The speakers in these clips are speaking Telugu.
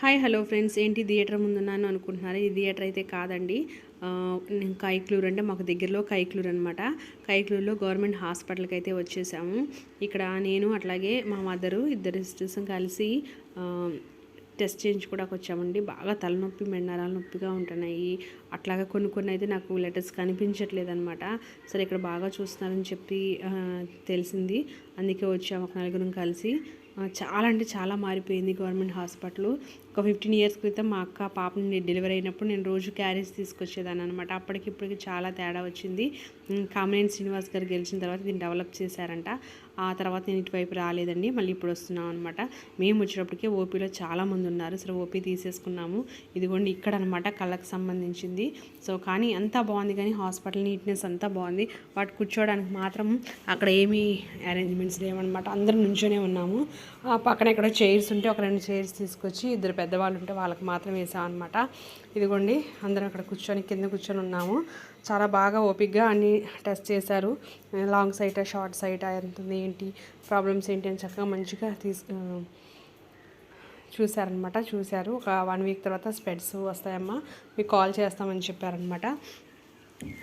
Hi hello friends. ఏంటి థియేటర్ ముందున్నాను అనుకుంటున్నారు? ఈ థియేటర్ అయితే కాదండి. కైక్లూరు నేను అంటే మాకు దగ్గరలో కైక్లూరు అనమాట కైక్లూరులో గవర్నమెంట్ హాస్పిటల్కి అయితే వచ్చేసాము. ఇక్కడ నేను అట్లాగే మా మదరు ఇద్దరు సిస్టర్స్ కలిసి టెస్ట్ చేయించుకోవడానికి వచ్చామండి. బాగా తలనొప్పి మెండరాల నొప్పిగా ఉంటున్నాయి. అట్లాగా కొన్ని కొన్ని అయితే నాకు లెటర్స్ కనిపించట్లేదు అనమాట సరే ఇక్కడ బాగా చూస్తున్నారని చెప్పి తెలిసింది. అందుకే వచ్చాము ఒక నలుగురం కలిసి. చాలా అంటే చాలా మారిపోయింది గవర్నమెంట్ హాస్పిటల్. ఒక ఫిఫ్టీన్ ఇయర్స్ క్రితం మా అక్క పాప నేను డెలివరీ అయినప్పుడు నేను రోజు క్యారేజ్ తీసుకొచ్చేదాన్ని అనమాట అప్పటికి ఇప్పటికి చాలా తేడా వచ్చింది. కామినేని శ్రీనివాస్ గారు గెలిచిన తర్వాత దీన్ని డెవలప్ చేశారంట. ఆ తర్వాత నేను ఇటువైపు రాలేదండి. మళ్ళీ ఇప్పుడు వస్తున్నాం అనమాట మేము వచ్చినప్పటికే ఓపీలో చాలా మంది ఉన్నారు. సరే ఓపీ తీసేసుకున్నాము. ఇదిగోండి ఇక్కడ అనమాట కళ్ళకు సంబంధించింది. సో కానీ అంతా బాగుంది కానీ హాస్పిటల్ నీట్నెస్ అంతా బాగుంది. వాటి కూర్చోవడానికి మాత్రం అక్కడ ఏమీ అరేంజ్మెంట్స్ లేవన్నమాట. అందరం నుంచోనే ఉన్నాము. పక్కన ఎక్కడో చైర్స్ ఉంటే ఒక రెండు చైర్స్ తీసుకొచ్చి ఇద్దరు పెద్దవాళ్ళు ఉంటే వాళ్ళకి మాత్రం వేసాం అనమాట ఇదిగోండి అందరం అక్కడ కూర్చొని కింద కూర్చొని ఉన్నాము. చాలా బాగా ఓపిక్గా అన్ని టెస్ట్ చేశారు. లాంగ్ సైటా షార్ట్ సైటా ఎంత ఉంది ఏంటి ప్రాబ్లమ్స్ ఏంటి అని చక్కగా మంచిగా తీసు చూశారనమాట చూశారు. ఒక వన్ వీక్ తర్వాత స్పెడ్స్ వస్తాయమ్మా. మీకు కాల్ చేస్తామని చెప్పారనమాట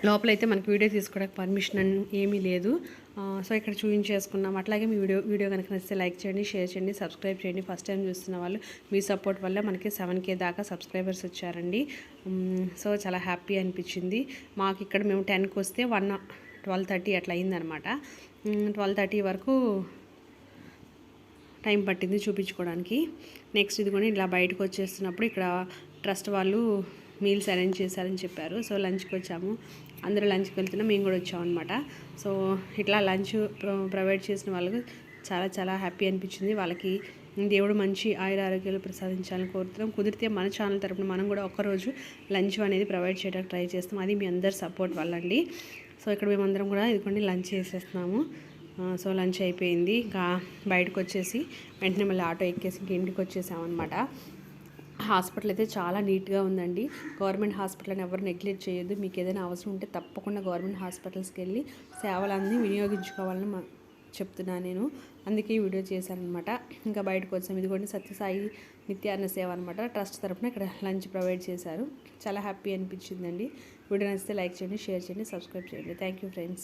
లోపలైతే మనకి వీడియో తీసుకోవడానికి పర్మిషన్ అని ఏమీ లేదు. సో ఇక్కడ చూపించేసుకున్నాం. అట్లాగే మీ వీడియో వీడియో కనుక నచ్చితే లైక్ చేయండి షేర్ చేయండి సబ్స్క్రైబ్ చేయండి. ఫస్ట్ టైం చూస్తున్న వాళ్ళు మీ సపోర్ట్ వల్ల మనకి సెవెన్ కే దాకా సబ్స్క్రైబర్స్ వచ్చారండి. సో చాలా హ్యాపీ అనిపించింది. మాకు ఇక్కడ మేము టెన్కి వస్తే వన్ ట్వెల్వ్ థర్టీ అట్లా అయిందనమాట ట్వెల్వ్ థర్టీ వరకు టైం పట్టింది చూపించుకోవడానికి. నెక్స్ట్ ఇదిగోని ఇలా బయటకు వచ్చేస్తున్నప్పుడు ఇక్కడ ట్రస్ట్ వాళ్ళు మీల్స్ అరేంజ్ చేశారని చెప్పారు. సో లంచ్కి వచ్చాము. అందరూ లంచ్కి వెళ్తున్నా మేము కూడా వచ్చాం అనమాట సో ఇట్లా లంచ్ ప్రొవైడ్ చేసిన వాళ్ళకు చాలా చాలా హ్యాపీ అనిపించింది. వాళ్ళకి దేవుడు మంచి ఆయుర ఆరోగ్యాలు ప్రసాదించాలని కోరుతున్నాం. కుదిరితే మన ఛానల్ తరపున మనం కూడా ఒకరోజు లంచ్ అనేది ప్రొవైడ్ చేయడానికి ట్రై చేస్తాం. అది మీ అందరి సపోర్ట్ వల్ల అండి సో ఇక్కడ మేమందరం కూడా ఇదిగోండి లంచ్ చేసేస్తున్నాము. సో లంచ్ అయిపోయింది. ఇంకా బయటకు వచ్చేసి వెంటనే మళ్ళీ ఆటో ఎక్కేసి ఇంక ఇంటికి వచ్చేసామన్నమాట. హాస్పిటల్ అయితే చాలా నీట్గా ఉందండి. గవర్నమెంట్ హాస్పిటల్ని ఎవరు నెగ్లెక్ట్ చేయొద్దు. మీకు ఏదైనా అవసరం ఉంటే తప్పకుండా గవర్నమెంట్ హాస్పిటల్స్కి వెళ్ళి సేవలన్నీ వినియోగించుకోవాలని మా చెప్తున్నాను నేను. అందుకే ఈ వీడియో చేశానమాట ఇంకా బయటకు వచ్చాము ఇదిగోండి సత్యసాయి నిత్యాన్న సేవ అనమాట ట్రస్ట్ తరఫున ఇక్కడ లంచ్ ప్రొవైడ్ చేశారు. చాలా హ్యాపీ అనిపించిందండి. వీడియో నచ్చితే లైక్ చేయండి షేర్ చేయండి సబ్స్క్రైబ్ చేయండి. Thank you friends.